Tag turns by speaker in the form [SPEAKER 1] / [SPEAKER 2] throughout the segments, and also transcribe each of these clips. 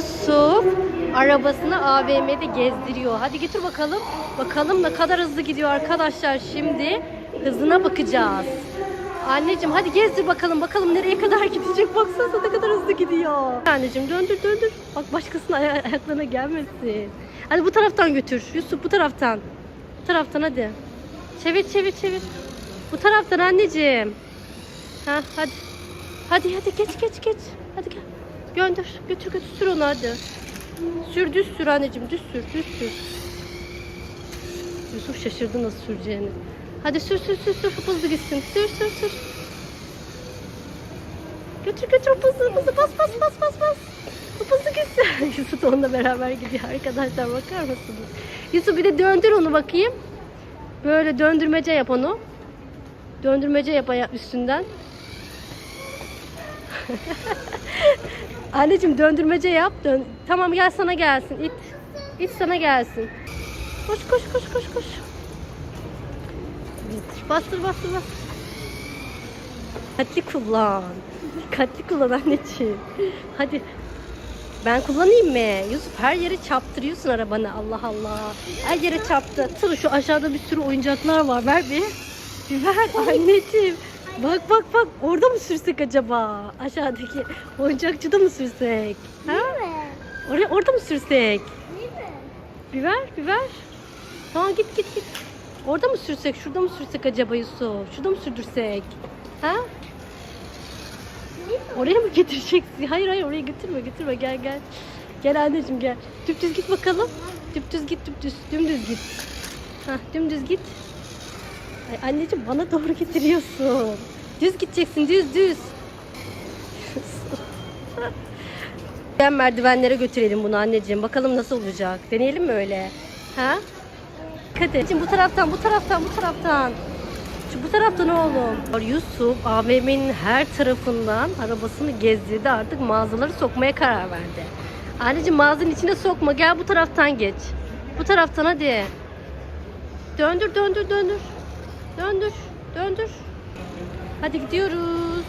[SPEAKER 1] Yusuf arabasını AVM'de gezdiriyor. Hadi getir bakalım. Bakalım ne kadar hızlı gidiyor arkadaşlar. Şimdi hızına bakacağız. Anneciğim hadi gezdir bakalım. Bakalım nereye kadar gidecek. Baksana ne kadar hızlı gidiyor. Anneciğim döndür döndür. Bak başkasının aya- ayaklarına gelmesin. Hadi bu taraftan götür. Yusuf bu taraftan. Bu taraftan hadi. Çevir çevir çevir. Bu taraftan anneciğim. Ha hadi. Hadi hadi geç geç geç. Hadi gel. Gönder. Götür götür sür onu hadi. Sür düz sür anneciğim düz sür düz sür. Yusuf şaşırdı nasıl süreceğini. Hadi sür sür sür sür hızlı gitsin. Sür sür sür. Götür götür hızlı hızlı bas bas bas bas bas. Hızlı gitsin. Yusuf onunla beraber gidiyor arkadaşlar bakar mısınız? Yusuf bir de döndür onu bakayım. Böyle döndürmece yap onu. Döndürmece yap üstünden. Anneciğim döndürmece yap. Dön. Tamam gel sana gelsin. İt. İt sana gelsin. Koş koş koş koş koş. Bastır bastır bastır. Dikkatli kullan. Dikkatli kullan anneciğim. Hadi. Ben kullanayım mı? Yusuf her yere çarptırıyorsun arabanı. Allah Allah. Her yere çarptı. Tır şu aşağıda bir sürü oyuncaklar var. Ver bir. Bir ver anneciğim. Bak bak bak. Orada mı sürsek acaba? Aşağıdaki oyuncakçıda mı sürsek? Ha? Oraya, orada mı sürsek? Bir ver. Tamam git git git. Orada mı sürsek? Şurada mı sürsek acaba Yusuf? Şurada mı sürdürsek? Ha? Oraya mı getireceksin? Hayır hayır oraya götürme götürme gel gel. Gel anneciğim gel. Düptüz git bakalım. Düptüz git düptüz. Dümdüz git. Hah dümdüz git. Ay anneciğim bana doğru getiriyorsun. Düz gideceksin düz düz. Ben merdivenlere götürelim bunu anneciğim. Bakalım nasıl olacak. Deneyelim mi öyle? Ha? Şimdi bu taraftan, bu taraftan, bu taraftan. Şu bu taraftan oğlum. Yusuf AVM'nin her tarafından arabasını gezdirdi. Artık mağazaları sokmaya karar verdi. Anneciğim mağazanın içine sokma. Gel bu taraftan geç. Bu taraftan hadi. Döndür, döndür, döndür. Döndür, döndür. Hadi gidiyoruz.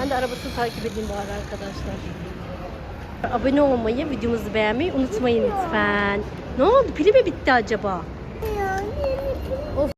[SPEAKER 1] Ben de arabasını takip edeyim bari arkadaşlar. Abone olmayı, videomuzu beğenmeyi unutmayın lütfen. Ne oldu? Pili mi bitti acaba?